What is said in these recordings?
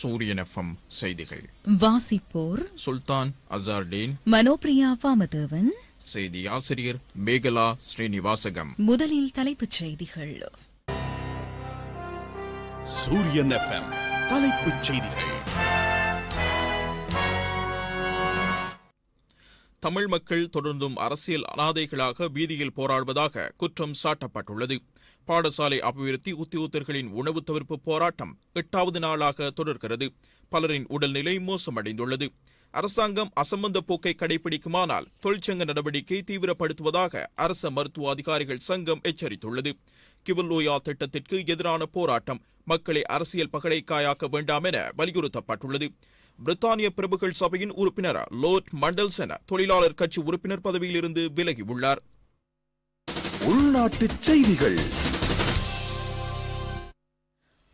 சூரியன் எஃப்எம் செய்திகள். வாசிப்போர் சுல்தான் அசார்டீன் மனோபிரியா வாமதேவன். செய்தி ஆசிரியர் மேகலா ஸ்ரீனிவாசகம். முதலில் தலைப்புச் செய்திகள். சூரியன் எஃப்எம் தலைப்புச் செய்திகள். தமிழ் மக்கள் தொடர்ந்தும் அரசியல் அனாதைகளாக வீதியில் போராடுவதாக குற்றம் சாட்டப்பட்டுள்ளது. பாடசாலை அபிவிருத்தி உத்தியோகத்தர்களின் உணவு தவிர்ப்பு போராட்டம் எட்டாவது நாளாக தொடர்கிறது. பலரின் உடல்நிலை மோசமடைந்துள்ளது. அரசாங்கம் அசம்பந்த போக்கை கடைபிடிக்குமானால் தொழிற்சங்க நடவடிக்கை தீவிரப்படுத்துவதாக அரச மருத்துவ அதிகாரிகள் சங்கம் எச்சரித்துள்ளது. கிவல்லோயா திட்டத்திற்கு எதிரான போராட்டம் மக்களை அரசியல் பகடைக்காயாக்க வேண்டாம் என வலியுறுத்தப்பட்டுள்ளது. பிரித்தானிய பிரபுகள் சபையின் உறுப்பினர் லோர்ட் மண்டல்சன் தொழிலாளர் கட்சி உறுப்பினர் பதவியிலிருந்து விலகியுள்ளார். உள்நாட்டு செய்திகள்.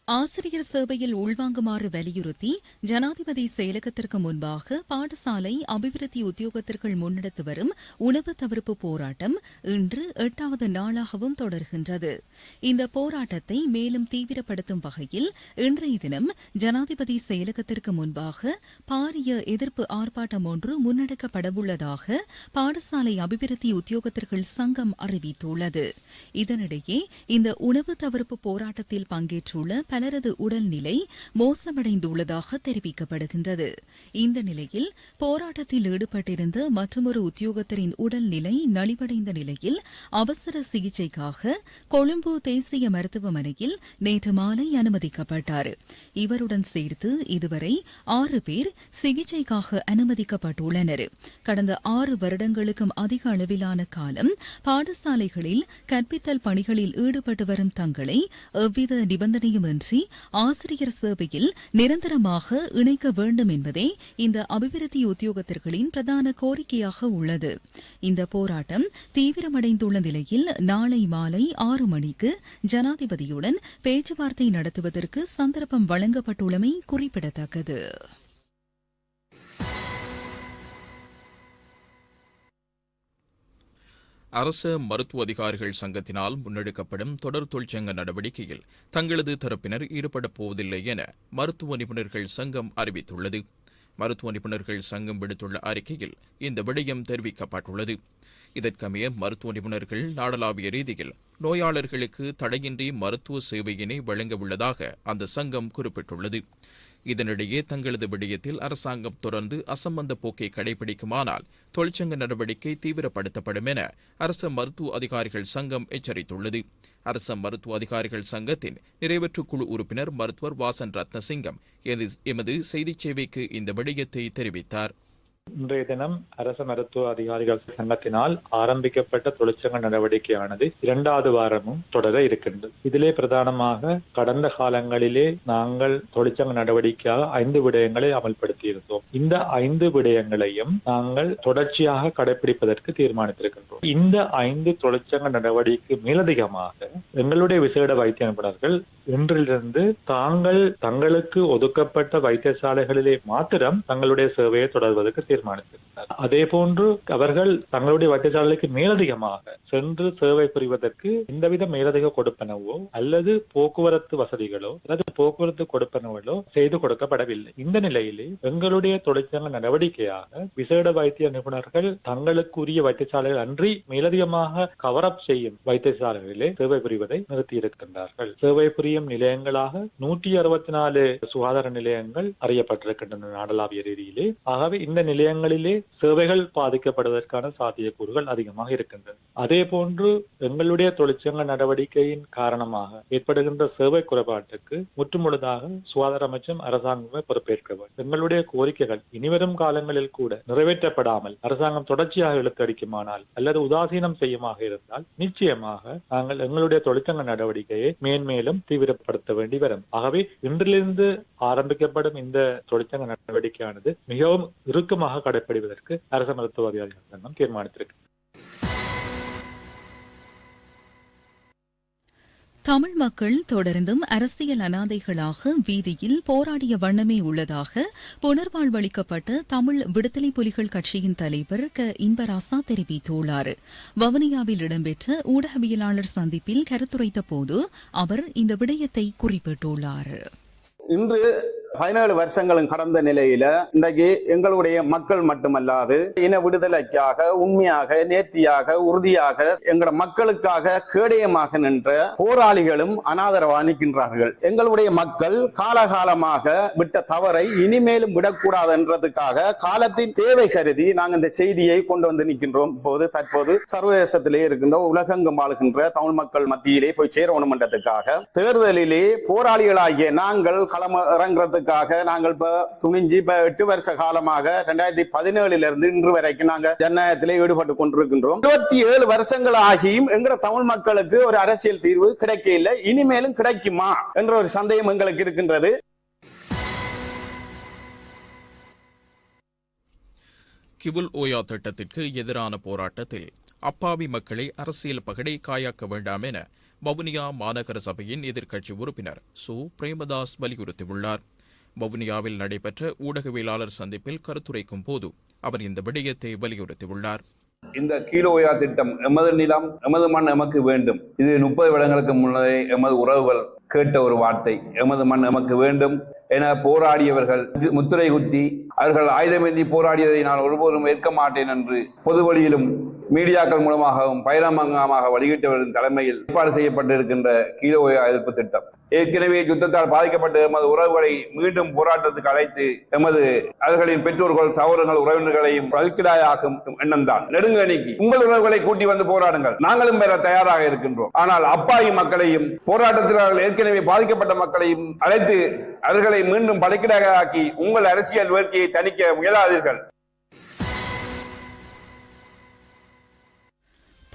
ஆசிரியர் சேவையில் உள்வாங்குமாறு வலியுறுத்தி ஜனாதிபதி செயலகத்திற்கு முன்பாக பாடசாலை அபிவிருத்தி உத்தியோகத்தர்கள் முன்னெடுத்து வரும் உணவு தவிர்ப்பு போராட்டம் இன்று எட்டாவது நாளாகவும் தொடர்கின்றது. இந்த போராட்டத்தை மேலும் தீவிரப்படுத்தும் வகையில் இன்றைய தினம் ஜனாதிபதி செயலகத்திற்கு முன்பாக பாரிய எதிர்ப்பு ஆர்ப்பாட்டம் ஒன்று முன்னெடுக்கப்படவுள்ளதாக பாடசாலை அபிவிருத்தி உத்தியோகத்தர்கள் சங்கம் அறிவித்துள்ளது. இதனிடையே இந்த உணவு தவிர்ப்பு போராட்டத்தில் பங்கேற்றுள்ள பலரது உடல்நிலை மோசமடைந்துள்ளதாக தெரிவிக்கப்படுகின்றது. இந்த நிலையில் போராட்டத்தில் ஈடுபட்டிருந்த மற்றொரு உத்தியோகத்தரின் உடல்நிலை நலிவடைந்த நிலையில் அவசர சிகிச்சைக்காக கொழும்பு தேசிய மருத்துவமனையில் நேற்று மாலை அனுமதிக்கப்பட்டார். இவருடன் சேர்த்து இதுவரை ஆறு பேர் சிகிச்சைக்காக அனுமதிக்கப்பட்டுள்ளனர். கடந்த ஆறு வருடங்களுக்கும் அதிக அளவிலான காலம் பாடசாலைகளில் கற்பித்தல் பணிகளில் ஈடுபட்டு வரும் தங்களை எவ்வித நிபந்தனையுமின்றி ஆசிரியர் சேவையில் நிரந்தரமாக இணைக்க வேண்டும் என்பதே இந்த அபிவிருத்தி உத்தியோகத்தர்களின் பிரதான கோரிக்கையாக உள்ளது. இந்த போராட்டம் தீவிரமடைந்துள்ள நிலையில் நாளை மாலை ஆறு மணிக்கு ஜனாதிபதியுடன் பேச்சுவார்த்தை நடத்துவதற்கு சந்தர்ப்பம் வழங்கப்பட்டுள்ளமை குறிப்பிடத்தக்கது. அரச மருத்துவ அதிகாரிகள் சங்கத்தினால் முன்னெடுக்கப்படும் தொடர் தொழிற்சங்க நடவடிக்கையில் தங்களது தரப்பினர் ஈடுபடப் போவதில்லை என மருத்துவ நிபுணர்கள் சங்கம் அறிவித்துள்ளது. மருத்துவ நிபுணர்கள் சங்கம் விடுத்துள்ள அறிக்கையில் இந்த விடயம் தெரிவிக்கப்பட்டுள்ளது. இதற்கமைய மருத்துவ நிபுணர்கள் நாடளாவிய ரீதியில் நோயாளர்களுக்கு தடையின்றி மருத்துவ சேவையினை வழங்க உள்ளதாக அந்த சங்கம் குறிப்பிட்டுள்ளது. இதனிடையே தங்களது விடயத்தில் அரசாங்கம் தொடர்ந்து அசம்பந்த போக்கை கடைபிடிக்குமானால் தொழிற்சங்க நடவடிக்கை தீவிரப்படுத்தப்படும் என அரச மருத்துவ அதிகாரிகள் சங்கம் எச்சரித்துள்ளது. அரச மருத்துவ அதிகாரிகள் சங்கத்தின் நிறைவேற்று குழு உறுப்பினர் மருத்துவர் வாசன் ரத்னசிங்கம் எமது செய்திச் சேவைக்கு இந்த விடயத்தை தெரிவித்தார். இன்றைய தினம் அரச மருத்துவ அதிகாரிகள் சங்கத்தினால் ஆரம்பிக்கப்பட்ட தொழிற்சங்க நடவடிக்கையானது இரண்டாவது வாரமும் தொடர இருக்கின்றது. இதிலே பிரதானமாக கடந்த காலங்களிலே நாங்கள் தொழிற்சங்க நடவடிக்கையாக ஐந்து விடயங்களை அமல்படுத்தி இருந்தோம் இந்த ஐந்து விடயங்களையும் நாங்கள் தொடர்ச்சியாக கடைபிடிப்பதற்கு தீர்மானித்திருக்கின்றோம். இந்த ஐந்து தொழிற்சங்க நடவடிக்கை மேலதிகமாக எங்களுடைய விசேட வைத்திய நிபுணர்கள் இன்றிலிருந்து தாங்கள் தங்களுக்கு ஒதுக்கப்பட்ட வைத்தியசாலைகளிலே மாத்திரம் தங்களுடைய சேவையை தொடர்வதற்கு தீர்மானித்திருந்தார். அதே போன்று அவர்கள் தங்களுடைய வைத்தியசாலைக்கு மேலதிகமாக சென்று சேவை புரிவதற்கு எந்தவித மேலதிக கொடுப்பனவோ அல்லது போக்குவரத்து வசதிகளோ அல்லது போக்குவரத்து கொடுப்பனவுகளோ செய்து கொடுக்கப்படவில்லை. இந்த நிலையிலே எங்களுடைய தொழிற்சங்க நடவடிக்கையாக விசேட வைத்திய நிபுணர்கள் தங்களுக்குரிய வைத்தியசாலைகள் அன்றி மேலதிகமாக கவர் அப் செய்யும் வைத்தியசாலைகளிலே சேவை புரிவதை நிறுத்தியிருக்கின்றார்கள். சேவை புரியும் நிலையங்களாக நூற்றி அறுபத்தி நாலு சுகாதார நிலையங்கள் அறியப்பட்டிருக்கின்றன நாடளாவிய ரீதியிலே. ஆகவே இந்த நிலையங்களிலே சேவைகள் பாதிக்கப்படுவதற்கான சாத்தியக்கூறுகள் அதிகமாக இருக்கின்றன. அதே போன்று எங்களுடைய தொழிற்சங்க நடவடிக்கையின் காரணமாக ஏற்படுகின்ற சேவை குறைபாட்டுக்கு முற்றுமுழுதாக சுகாதார அமைச்சம் அரசாங்கமே பொறுப்பேற்க வேண்டும். எங்களுடைய கோரிக்கைகள் இனிவரும் காலங்களில் கூட நிறைவேற்றப்படாமல் அரசாங்கம் தொடர்ச்சியாக இழுத்தடிக்குமானால் அல்லது உதாசீனம் செய்யுமாக இருந்தால் நிச்சயமாக நாங்கள் எங்களுடைய தொழிற்சங்க நடவடிக்கையை மேன்மேலும் தீவிர தீவிரப்படுத்த வேண்டி வரும். ஆகவே இன்றிலிருந்து ஆரம்பிக்கப்படும் இந்த தொழிற்சங்க நடவடிக்கையானது மிகவும் இறுக்கமாக கடைப்பிடிப்பதற்கு அரசு மருத்துவ அதிகாரிகள் தீர்மானித்திருக்கு தமிழ் மக்கள் தொடர்ந்தும் அரசியல் அனாதைகளாக வீதியில் போராடிய வண்ணமே உள்ளதாக புனர்வாழ்வளிக்கப்பட்ட தமிழ் விடுதலை புலிகள் கட்சியின் தலைவர் க. இன்பராசா தெரிவித்துள்ளார். வவுனியாவில் இடம்பெற்ற ஊடகவியலாளர் சந்திப்பில் கருத்துரைத்த போது அவர் இந்த விடயத்தை குறிப்பிட்டுள்ளார். இன்று பதினேழு வருஷங்களும் கடந்த நிலையில இன்றைக்கு எங்களுடைய மக்கள் மட்டுமல்லாது இன விடுதலைக்காக உண்மையாக நேர்த்தியாக உறுதியாக எங்களோட மக்களுக்காக கேடயமாக நின்ற போராளிகளும் அனாதரவா நிற்கின்றார்கள் எங்களுடைய மக்கள் காலகாலமாக விட்ட தவறை இனிமேலும் விடக்கூடாது என்றதுக்காக காலத்தின் தேவை கருதி நாங்கள் இந்த செய்தியை கொண்டு வந்து நிற்கின்றோம். போது தற்போது சர்வதேசத்திலே இருக்கின்ற உலகெங்கும் வாழ்கின்ற தமிழ் மக்கள் மத்தியிலே போய் சேர மன்றத்துக்காக தேர்தலிலே போராளிகளாகிய நாங்கள் களம் இறங்குறதுக்காக நாங்கள் இப்போ துணிஞ்சு இப்போ எட்டு வருஷ காலமாக ரெண்டாயிரத்தி பதினேழுல இருந்து இன்று வரைக்கும் நாங்கள் ஜனநாயகத்திலே ஈடுபட்டு கொண்டிருக்கின்றோம். இருபத்தி ஏழு வருஷங்கள் ஆகியும் எங்கிற தமிழ் மக்களுக்கு ஒரு அரசியல் தீர்வு கிடைக்க இல்லை இனிமேலும் கிடைக்குமா என்ற ஒரு சந்தேகம் எங்களுக்கு இருக்கின்றது. கிபுல் ஓயா திட்டத்திற்கு எதிரான போராட்டத்தில் அப்பாவி மக்களை அரசியல் பகடை காயாக்க வேண்டாம் என வவுனியா மாநகர சபையின் எதிர்க்கட்சி உறுப்பினர் சு. பிரேமதாஸ் வலியுறுத்தியுள்ளார். வவுனியாவில் நடைபெற்ற ஊடகவியலாளர் சந்திப்பில் கருத்துரைக்கும் போது அவர் இந்த விடயத்தை வலியுறுத்தியுள்ளார். இந்த கீழோயா திட்டம் எமது நிலம் எமது மண் எமக்கு வேண்டும். இது முப்பது வருடங்களுக்கு முன்னரே எமது உறவுகள் கேட்ட ஒரு வார்த்தை. எமது மண் எமக்கு வேண்டும் என போராடியவர்கள் முத்திரை குத்தி அவர்கள் ஆயுதமேந்தி போராடியதை நான் ஒருபோதும் ஏற்க மாட்டேன் என்று பொது வழியிலும் மீடியாக்கள் மூலமாகவும் பயிரமங்கமாக வெளியிட்டவரின் தலைமையில் ஏற்பாடு செய்யப்பட்டிருக்கின்ற கீழோயா எதிர்ப்பு திட்டம். ஏற்கனவே யுத்தத்தால் பாதிக்கப்பட்ட எமது உறவுகளை மீண்டும் போராட்டத்துக்கு அழைத்து எமது அவர்களின் பெற்றோர்கள் சகோதரங்கள் உறவினர்களையும் பல்கிடாயாக்கும் எண்ணம்தான். நெடுங்கணிக்கு உங்கள் உறவுகளை கூட்டி வந்து போராடுங்கள். நாங்களும் பெற தயாராக இருக்கின்றோம். ஆனால் அப்பாவி மக்களையும் போராட்டத்தினால் ஏற்கனவே பாதிக்கப்பட்ட மக்களையும் அழைத்து அவர்களை மீண்டும் பலிக்கிடாக ஆக்கி உங்கள் அரசியல் வேட்கையை தணிக்க முயலாதீர்கள்.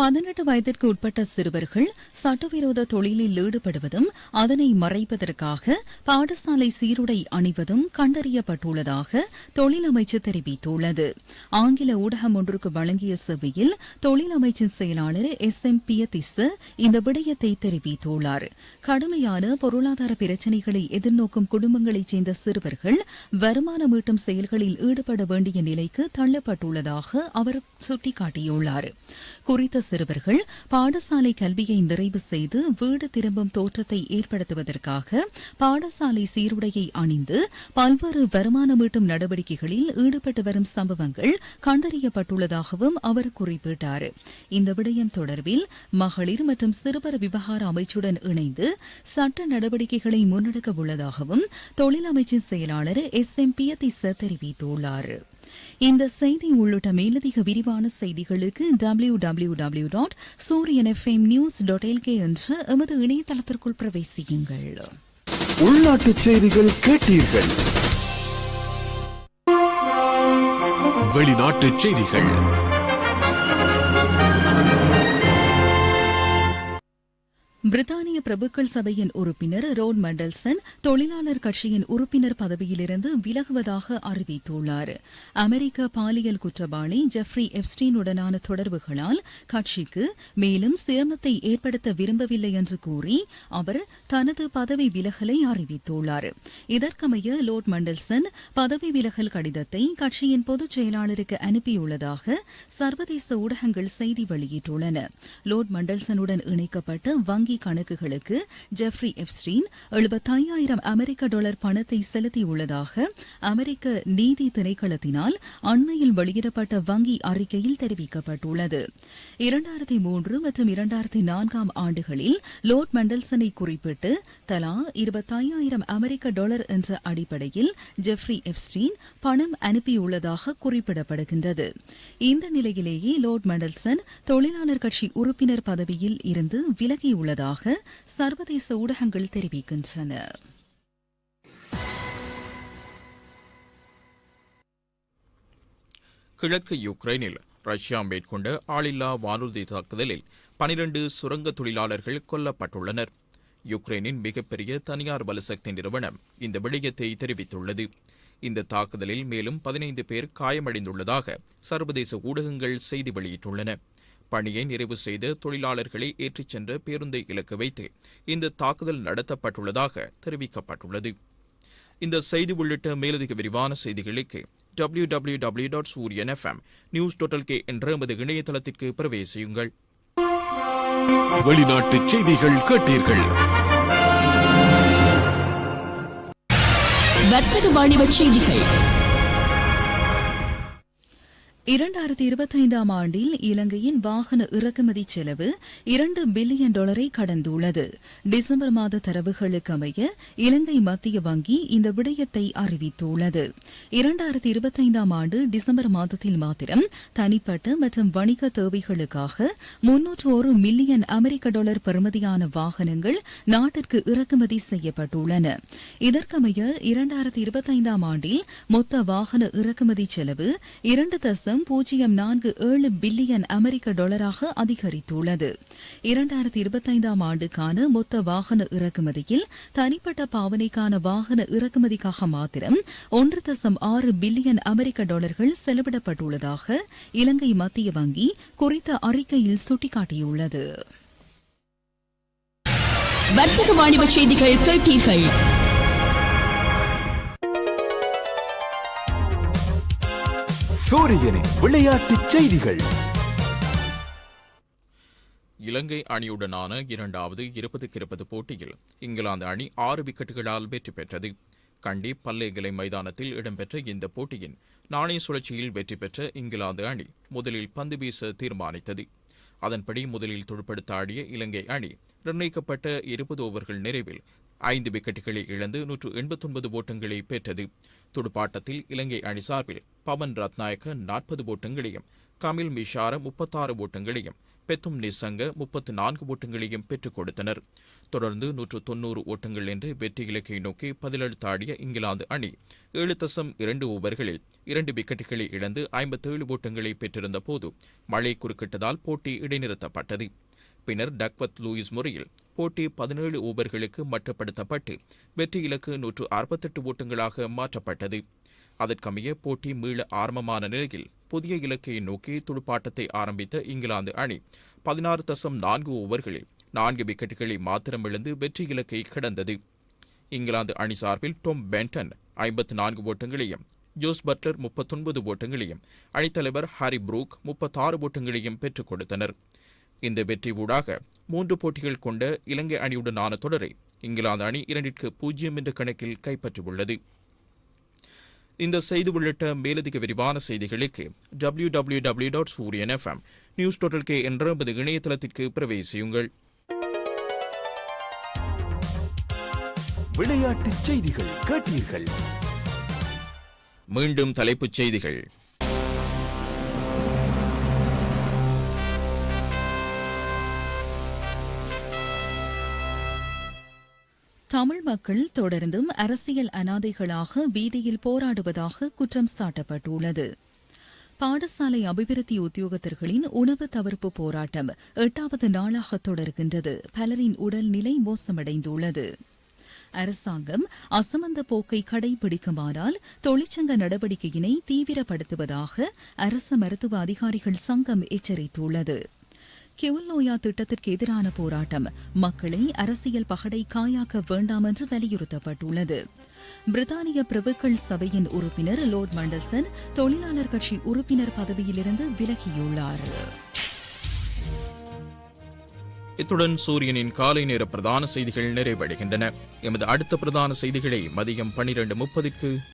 பதினெட்டு வயதிற்கு உட்பட்ட சிறுவர்கள் சட்டவிரோத தொழிலில் ஈடுபடுவதும் அதனை மறைப்பதற்காக பாடசாலை சீருடை அணிவதும் கண்டறியப்பட்டுள்ளதாக தொழில் அமைச்சு தெரிவித்துள்ளது. ஆங்கில ஊடகம் ஒன்றுக்கு வழங்கிய சபையில் தொழில் அமைச்சின் செயலாளர் எஸ். எம். பியதிஸ் இந்த விடயத்தை தெரிவித்துள்ளார். கடுமையான பொருளாதார பிரச்சினைகளை எதிர்நோக்கும் குடும்பங்களைச் சேர்ந்த சிறுவர்கள் வருமானம் ஈட்டும் செயல்களில் ஈடுபட வேண்டிய நிலைக்கு தள்ளப்பட்டுள்ளதாக அவர் சுட்டிக்காட்டியுள்ளார். குறித்த சிறுவர்கள் பாடசாலை கல்வியை நிறைவு செய்து வீடு திரும்பும் தோற்றத்தை ஏற்படுத்துவதற்காக பாடசாலை சீருடையை அணிந்து பல்வேறு வருமானம் ஈட்டும் நடவடிக்கைகளில் ஈடுபட்டு வரும் சம்பவங்கள் கண்டறியப்பட்டுள்ளதாகவும் அவர் குறிப்பிட்டார். இந்த விடயம் தொடர்பில் மகளிர் மற்றும் சிறுவர் விவகார அமைச்சுடன் இணைந்து சட்ட நடவடிக்கைகளை முன்னெடுக்க உள்ளதாகவும் தொழில் அமைச்சின் செயலாளர் எஸ். எம். பியதிச தெரிவித்துள்ளார். இந்த செய்தி உள்ளிட்ட மேலதிக விரிவான செய்திகளுக்கு W W W dot Sooriyan FM news dot LK என்ற எமது இணையதளத்திற்குள் பிரவேசியுங்கள். உள்நாட்டு செய்திகள் கேட்டீர்கள். வெளிநாட்டு செய்திகள். பிரித்தானிய பிரபுக்கள் சபையின் உறுப்பினர் ரோன் மண்டல்சன் தொழிலாளர் கட்சியின் உறுப்பினர் பதவியிலிருந்து விலகுவதாக அறிவித்துள்ளார். அமெரிக்க பாலியல் குற்றவாளி ஜெஃப்ரி எப்ஸ்டீனுடனான தொடர்புகளால் கட்சிக்கு மேலும் சிரமத்தை ஏற்படுத்த விரும்பவில்லை என்று கூறி அவர் தனது பதவி விலகலை அறிவித்துள்ளார். இதற்கமைய லோர்ட் மண்டல்சன் பதவி விலகல் கடிதத்தை கட்சியின் பொதுச் செயலாளருக்கு அனுப்பியுள்ளதாக சர்வதேச ஊடகங்கள் செய்தி வெளியிட்டுள்ளன. லோர்ட் மண்டல்சனுடன் இணைக்கப்பட்ட வங்கி வங்கி கணக்குகளுக்கு ஜெஃப்ரி எப்ஸ்டீன் எழுபத்தையாயிரம் அமெரிக்க டாலர் பணத்தை செலுத்தியுள்ளதாக அமெரிக்க நீதி திணைக்களத்தினால் அண்மையில் வெளியிடப்பட்ட வங்கி அறிக்கையில் தெரிவிக்கப்பட்டுள்ளது. இரண்டாயிரத்தி மூன்று மற்றும் இரண்டாயிரத்தி நான்காம் ஆண்டுகளில் லோர்ட் மெண்டல்சனை குறிப்பிட்டு தலா இருபத்தையாயிரம் அமெரிக்க டாலர் என்ற அடிப்படையில் ஜெஃப்ரி எப்ஸ்டீன் பணம் அனுப்பியுள்ளதாக குறிப்பிடப்படுகின்றது. இந்த நிலையிலேயே லோர்ட் மெண்டல்சன் தொழிலாளர் கட்சி உறுப்பினர் பதவியில் இருந்து விலகியுள்ளது விலகியுள்ளதாக சர்வதேச ஊடகங்கள் தெரிவிக்கின்றன. கிழக்கு யுக்ரைனில் ரஷ்யா மேற்கொண்ட ஆளில்லா வானூர்தி தாக்குதலில் பனிரண்டு சுரங்க தொழிலாளர்கள் கொல்லப்பட்டுள்ளனர். யுக்ரைனின் மிகப்பெரிய தனியார் வலுசக்தி நிறுவனம் இந்த விடயத்தை தெரிவித்துள்ளது. இந்த தாக்குதலில் மேலும் பதினைந்து பேர் காயமடைந்துள்ளதாக சர்வதேச ஊடகங்கள் செய்தி வெளியிட்டுள்ளன. பணியை நிறைவு செய்த தொழிலாளர்களை ஏற்றிச் சென்ற பேருந்தை இலக்கு வைத்து இந்த தாக்குதல் நடத்தப்பட்டுள்ளதாக தெரிவிக்கப்பட்டுள்ளது. இந்த செய்தி உள்ளிட்ட மேலதிக விரிவான செய்திகளுக்கு W W W dot Sooriyan FM news total K என்ற எமது இணையதளத்திற்கு பிரவேசியுங்கள். வெளிநாட்டு செய்திகள் கேட்டீர்கள். வர்த்தக வாணிப செய்திகள். இரண்டாயிரத்தி இருபத்தைந்தாம் ஆண்டில் இலங்கையின் வாகன இறக்குமதி செலவு இரண்டு பில்லியன் டாலரை கடந்துள்ளது. டிசம்பர் மாத தரவுகளுக்கு அமைய இலங்கை மத்திய வங்கி இந்த விடயத்தை அறிவித்துள்ளது. இரண்டாயிரத்தி இருபத்தைந்தாம் ஆண்டு டிசம்பர் மாதத்தில் மாத்திரம் தனிப்பட்ட மற்றும் வணிக தேவைகளுக்காக முன்னூற்று ஒரு மில்லியன் அமெரிக்க டாலர் பெறுமதியான வாகனங்கள் நாட்டிற்கு இறக்குமதி செய்யப்பட்டுள்ளன. இதற்கமைய இரண்டாயிரத்தி இருபத்தைந்தாம் ஆண்டில் மொத்த வாகன இறக்குமதி செலவு இரண்டு தசம் பூஜ்ஜியம் நான்கு ஏழு பில்லியன் அமெரிக்க டாலராக அதிகரித்துள்ளது. இரண்டாயிரத்தி இருபத்தைந்தாம் ஆண்டுக்கான மொத்த வாகன இறக்குமதியில் தனிப்பட்ட பாவனைக்கான வாகன இறக்குமதிக்காக மாத்திரம் ஒன்று தசம் ஆறு பில்லியன் அமெரிக்க டாலர்கள் செலவிடப்பட்டுள்ளதாக இலங்கை மத்திய வங்கி குறித்த அறிக்கையில் சுட்டிக்காட்டியுள்ளது. வர்த்தக வாணிப செய்திகள் கேட்டீர்கள். சூரியனின் விளையாட்டுச் செய்திகள். இலங்கை அணியுடனான இரண்டாவது இருபதுக்கு இருபது போட்டியில் இங்கிலாந்து அணி ஆறு விக்கெட்டுகளால் வெற்றி பெற்றது. கண்டி பல்லேகலை மைதானத்தில் இடம்பெற்ற இந்த போட்டியின் நாணய சுழற்சியில் வெற்றி பெற்ற இங்கிலாந்து அணி முதலில் பந்து வீச தீர்மானித்தது. அதன்படி முதலில் துடுப்படுத்த ஆடிய இலங்கை அணி நிர்ணயிக்கப்பட்ட இருபது ஓவர்கள் நிறைவில் ஐந்து விக்கெட்டுகளை இழந்து நூற்று எண்பத்தொன்பது ஓட்டங்களை பெற்றது. துடுப்பாட்டத்தில் இலங்கை அணி சார்பில் பவன் ரத்நாயக்க நாற்பது ஓட்டங்களையும் கமில் மிஷார முப்பத்தாறு ஓட்டங்களையும் பெத்தும் நிசங்க முப்பத்து நான்கு ஓட்டங்களையும் பெற்றுக் கொடுத்தனர். தொடர்ந்து நூற்று தொன்னூறு ஓட்டங்கள் என்று வெற்றி இலக்கை நோக்கி பதிலளித்தாடிய இங்கிலாந்து அணி ஏழு தசம் இரண்டு ஓவர்களில் இரண்டு விக்கெட்டுகளை இழந்து ஐம்பத்தேழு ஓட்டங்களை பெற்றிருந்த போது மழை குறுக்கிட்டதால் போட்டி இடைநிறுத்தப்பட்டது. பின்னர் டக்வத் லூயிஸ் முறையில் போட்டி பதினேழு ஓவர்களுக்கு மட்டுப்படுத்தப்பட்டு வெற்றி இலக்கு நூற்று அறுபத்தெட்டு ஓட்டங்களாக மாற்றப்பட்டது. அதற்கமைய போட்டி மீள ஆரம்பமான நிலையில் புதிய இலக்கை நோக்கி துடுப்பாட்டத்தை ஆரம்பித்த இங்கிலாந்து அணி பதினாறு தசம் நான்கு ஓவர்களில் நான்கு விக்கெட்டுகளை மாத்திரம் இழந்து வெற்றி இலக்கை கடந்தது. இங்கிலாந்து அணி சார்பில் டொம் பென்டன் ஐம்பத்து நான்கு ஓட்டங்களையும் ஜோஸ் பட்லர் முப்பத்தொன்பது ஓட்டங்களையும் அணித்தலைவர் ஹாரி புரூக் முப்பத்தாறு ஓட்டங்களையும் பெற்றுக் கொடுத்தனர். இந்த வெற்றி ஊடாக மூன்று போட்டிகள் கொண்ட இலங்கை அணியுடனான தொடரை இங்கிலாந்து அணி இரண்டிற்கு பூஜ்ஜியம் என்ற கணக்கில் கைப்பற்றியுள்ளது. இந்த செய்தி உள்ளிட்ட மேலதிக விரிவான செய்திகளுக்கு W W W dot Sooriyan FM news total K என்ற நமது இணையதளத்திற்கு பிரவேசியுங்கள். விளையாட்டுச் செய்திகள் கேட்டீர்கள். மீண்டும் தலைப்புச் செய்திகள். தமிழ் மக்கள் தொடர்ந்தும் அரசியல் அனாதைகளாக வீதியில் போராடுவதாக குற்றம் சாட்டப்பட்டுள்ளது. பாடசாலை அபிவிருத்தி உத்தியோகத்தர்களின் உணவு தவிர்ப்பு போராட்டம் எட்டாவது நாளாக தொடர்கின்றது. பலரின் உடல்நிலை மோசமடைந்துள்ளது. அரசாங்கம் அசமந்த போக்கை கடைபிடிக்குமானால் தொழிற்சங்க நடவடிக்கையினை தீவிரப்படுத்துவதாக அரசு மருத்துவ அதிகாரிகள் சங்கம் எச்சரித்துள்ளது. கிவுல்லோயா திட்டத்திற்கு எதிரான போராட்டம். மக்களை அரசியல் பகடை காயாக்க வேண்டாம் என்று வலியுறுத்தப்பட்டுள்ளது. பிரித்தானிய பிரபுக்கள் சபையின் உறுப்பினர் லோர்ட் மண்டல்சன் தொழிலாளர் கட்சி உறுப்பினர் பதவியிலிருந்து விலகியுள்ளார். இத்துடன் சூரியனின் காலை நேர பிரதான செய்திகள் நிறைவடைகின்றன. எமது அடுத்த பிரதான செய்திகளை மதியம் பனிரெண்டு முப்பதுக்கு